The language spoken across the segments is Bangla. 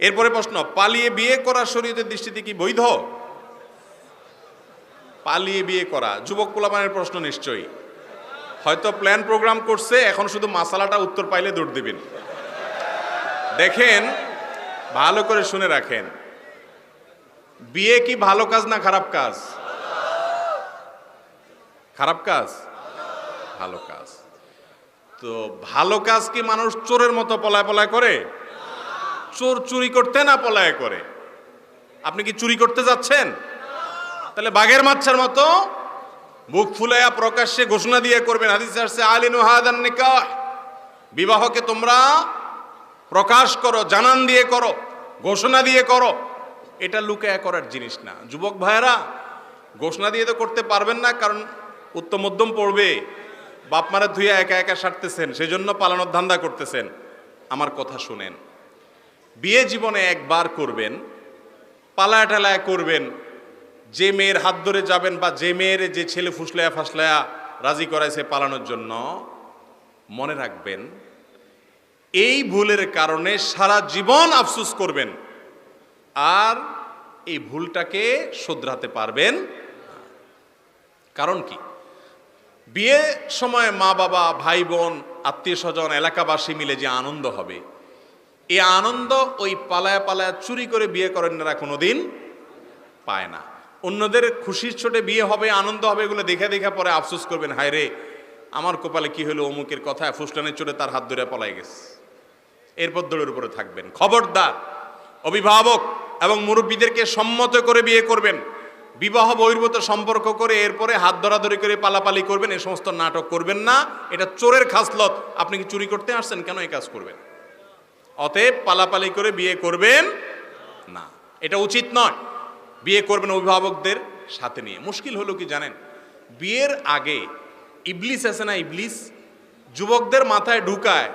এরপরে প্রশ্ন, পালিয়ে বিয়ে করা শরীয়তের দৃষ্টিতে কি বৈধ? পালিয়ে বিয়ে করা, যুবক পোলাপানের প্রশ্ন নিশ্চয়ই। হয়তো প্ল্যান প্রোগ্রাম করছে, এখন শুধু মাসালাটা উত্তর পাইলে দৌড় দিবেন। দেখেন, ভালো করে শুনে রাখেন। বিয়ে কি ভালো কাজ না খারাপ কাজ? খারাপ কাজ? ভালো কাজ। তো ভালো কাজ কি মানুষ চোরের মতো পলায় পলায় করে? চোর চুরি করতে না পলায় করে। আপনি কি চুরি করতে যাচ্ছেন? তাহলে বাঘের মাচ্ছার মতো বুক ফুলাইয়া প্রকাশ্যে ঘোষণা দিয়ে করবেন। হাদিসে আলিনু হাদান বিবাহকে তোমরা প্রকাশ করো, জানান দিয়ে করো, ঘোষণা দিয়ে করো। এটা লুকায়া করার জিনিস না। যুবক ভাইয়েরা, ঘোষণা দিয়ে তো করতে পারবেন না, কারণ উত্তম মধ্যম পড়বে। বাপ মারা ধুয়ে একা একা সারতেছেন, সেজন্য পালানোর ধান্দা করতেছেন। আমার কথা শুনেন। বিয়ে জীবনে একবার করবেন পালায়া টালায় করবেন, যে মেয়ের হাত ধরে যাবেন বা যে মেয়ের যে ছেলে ফুসলায়া ফাসলায়া রাজি করাইছে পালানোর জন্য, মনে রাখবেন, এই ভুলের কারণে সারা জীবন আফসুস করবেন, আর এই ভুলটাকে শোধরাতে পারবেন কারণ কি? বিয়ে সময় মা বাবা ভাই বোন আত্মীয় স্বজন এলাকাবাসী মিলে যে আনন্দ হবে এই আনন্দ ওই পালায়া পালায়া চুরি করে বিয়ে করেন না কোনোদিন পায় না। অন্যদের খুশির ছোটে বিয়ে হবে, আনন্দ হবে এগুলো দেখে দেখে পরে আফসোস করবেন, হায় রে, আমার কপালে কি হলো অমুকের কথা ফুসলানের চোটে তার হাত ধরে পলাই গেছে। এরপর দৌড়ের উপরে থাকবেন। খবরদার, অভিভাবক এবং মুরব্বীদেরকে সম্মত করে বিয়ে করবেন। বিবাহ বহির্ভূত সম্পর্ক করে এরপরে হাত ধরাধরি করে পালাপালি করবেন। এ সমস্ত নাটক করবেন না। এটা চোরের খাসলত। আপনি কি চুরি করতে আসছেন? কেন এই কাজ করবেন? অতএব পালাপালি করে বিয়ে করবেন না। এটা উচিত নয়। বিয়ে করবেন অভিভাবকদের সাথে নিয়ে। মুশকিল হলো কি জানেন? বিয়ের আগে ইবলিস আছে না ইবলিস? যুবকদের মাথায় ঢুকায়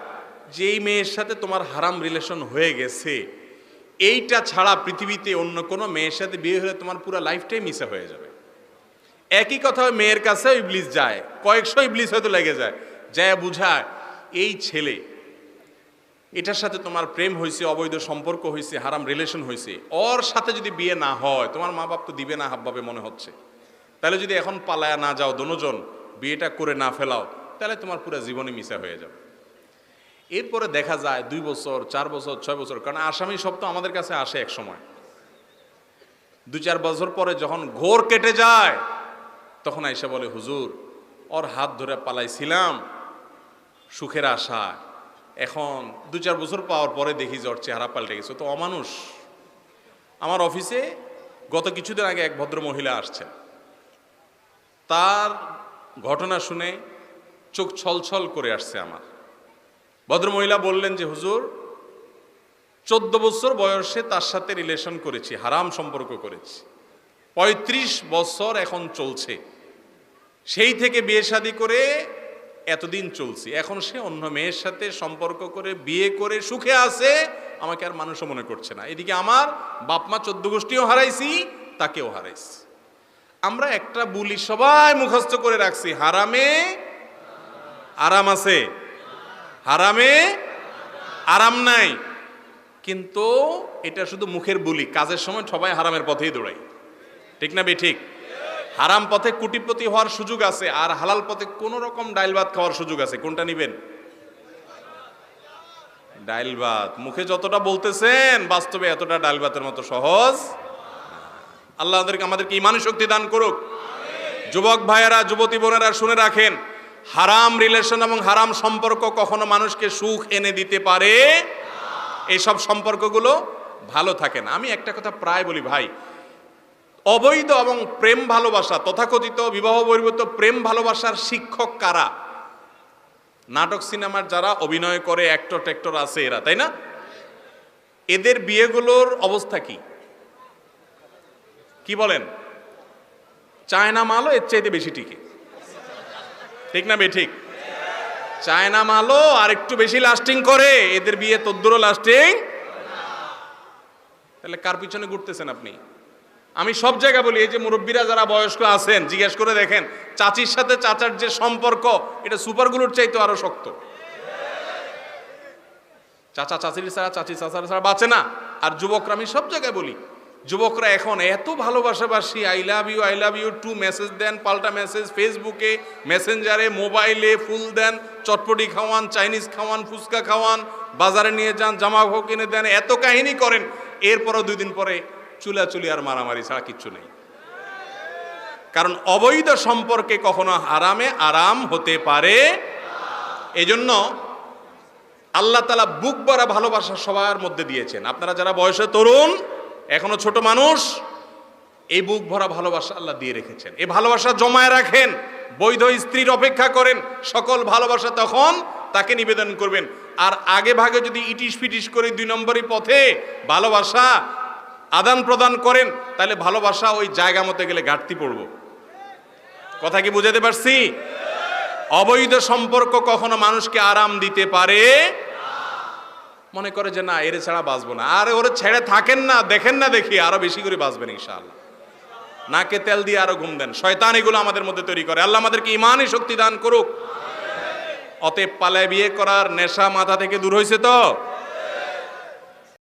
যে এই মেয়ের সাথে তোমার হারাম রিলেশন হয়ে গেছে। এইটা ছাড়া পৃথিবীতে অন্য কোনো মেয়ের সাথে বিয়ে হলে তোমার পুরো লাইফটাই মিসে হয়ে যাবে। একই কথা মেয়ের কাছে ইবলিস যায়। কয়েকশো ইবলিস হয়তো লেগে যায়। যায় বুঝায়, এই ছেলে এটার সাথে তোমার প্রেম হয়েছে অবৈধ সম্পর্ক হয়েছে হারাম রিলেশন হয়েছে ওর সাথে যদি বিয়ে না হয়, তোমার মা বাপ তো দিবে না হাবভাবে মনে হচ্ছে। তাহলে যদি এখন পালায়া না যাও দনোজন বিয়েটা করে না ফেলাও, তাহলে তোমার পুরো জীবনে মিশা হয়ে যাবে। এরপরে দেখা যায় দুই বছর, চার বছর, ছয় বছর, কারণ আসামি সব তো আমাদের কাছে আসে এক সময়। দু চার বছর পরে যখন ঘোর কেটে যায়, তখন আইসা বলে, হুজুর, ওর হাত ধরে পালাইছিলাম, সুখের আশা এখন দু চার বছর পাওয়ার পরে দেখি ওর চেহারা পাল্টে গেছে। তো অমানুষ। আমার অফিসে গত কিছুদিন আগে এক ভদ্র মহিলা আসছেন তার ঘটনা শুনে চোখ ছলছল করে আসছে আমার। ভদ্রমহিলা বললেন যে, হুজুর, চোদ্দ বছর বয়সে তার সাথে রিলেশন করেছি, হারাম সম্পর্ক করেছি। পঁয়ত্রিশ বছর এখন চলছে। সেই থেকে বিয়ে শাদী করে এতদিন চলছি। এখন সে অন্য মেয়ের সাথে সম্পর্ক করে, বিয়ে করে সুখে আছে, আমাকে আর মানুষও মনে করছে না। এদিকে আমার বাপমা চোদ্দ গোষ্ঠীও হারাইছি, তাকেও হারাইছি। আমরা একটা বুলি সবাই মুখস্থ করে রাখছি। হারামে আরাম আছে, হারামে আরাম নাই। কিন্তু এটা শুধু মুখের বুলি, কাজের সময় সবাই হারামের পথেই দৌড়াই। ঠিক না বে, ঠিক? হারাম পথে কুটিপতি হওয়ার সুযোগ আছে আর হালাল পথে কোন রকম ডাইল ভাত খাওয়ার সুযোগ আছে। কোনটা নিবেন? ডাইল ভাত। মুখে যতটা বলতেছেন, বাস্তবে এতটা ডাইল ভাতের মতো সহজ আল্লাহ আমাদেরকে আমাদেরকে ইমানি শক্তি দান করুক। যুবক ভাইয়েরা, যুবতী বোনেরা শুনে রাখেন, হারাম রিলেশন এবং হারাম সম্পর্ক কখনো মানুষকে সুখ এনে দিতে পারে এইসব সম্পর্কগুলো ভালো থাকে না। আমি একটা কথা প্রায় বলি, ভাই অবৈধ এবং প্রেম ভালোবাসা, তথাকথিত বিবাহ বহির্ভূত প্রেম ভালোবাসার শিক্ষক কারা? নাটক সিনেমার যারা অভিনয় করে অ্যাক্টর টেক্টর আছে এরা, তাই না? এদের বিয়েগুলোর অবস্থা কি? কি বলেন? চায়না মালও এর চাইতে বেশি টিকে। ঠিক না বে ঠিক। চায়না মালও আর একটু বেশি লাস্টিং করে, এদের বিয়ে তদ্দুরও লাস্টিং তাহলে কার পিছনে ঘুরতেছেন আপনি? আমি সব জায়গায় বলি, এই যে মুরব্বীরা যারা বয়স্ক আছেন, জিজ্ঞেস করে দেখেন, চাচির সাথে চাচার যে সম্পর্ক, এটা সুপারগুলোর চাইতে আরও শক্ত। চাচা চাচির ছাড়া চাচি চাচার ছাড়া বাঁচে না। আর যুবকরা, আমি সব জায়গায় বলি, যুবকরা এখন এত ভালোবাসাবাসি I love you I love you too message দেন, পাল্টা মেসেজ ফেসবুকে মেসেঞ্জারে মোবাইলে ফুল দেন, চটপটি খাওয়ান চাইনিজ খাওয়ান, ফুচকা খাওয়ান, বাজারে নিয়ে যান, জামা কিনে দেন, এত কাহিনী করেন। এরপরও দুই দিন পরে চুলাচুলি আর মারামারি ছাড়া কিচ্ছু নেই। কারণ অবৈধ সম্পর্কে কখনো আরামে আরাম হতে পারে এজন্য আল্লাহ তালা বুক ভরা ভালোবাসা সবার মধ্যে দিয়েছেন। আপনারা যারা বয়সে তরুণ, এখনও ছোট মানুষ, এই বুক ভরা ভালোবাসা আল্লাহ দিয়ে রেখেছেন। এই ভালোবাসা জমায় রাখেন, বৈধ স্ত্রীর অপেক্ষা করেন, সকল ভালোবাসা তখন তাকে নিবেদন করবেন। আর আগে ভাগে যদি ইটিস ফিটিস করে দুই নম্বরই পথে ভালোবাসা আদান প্রদান করেন, তাহলে ভালোবাসা ওই জায়গা মতো গেলে ঘাটতি পড়ব। কথা কি বুঝাতে পারছি? অবৈধ সম্পর্ক কখনো মানুষকে আরাম দিতে পারে? মনে করে যে না, এর ছাড়া বাঁচবো না। আর ওরে ছেড়ে থাকেন না, দেখেন না দেখি, আরও বেশি করে বাঁচবেন ইনশাআল্লাহ। নাকে তেল দিয়ে আরও ঘুম দেন। শয়তান এগুলো আমাদের মধ্যে তৈরি করে। আল্লাহ আমাদেরকে ইমানই শক্তি দান করুক। অতএব পালায় বিয়ে করার নেশা মাথা থেকে দূর হয়েছে তো?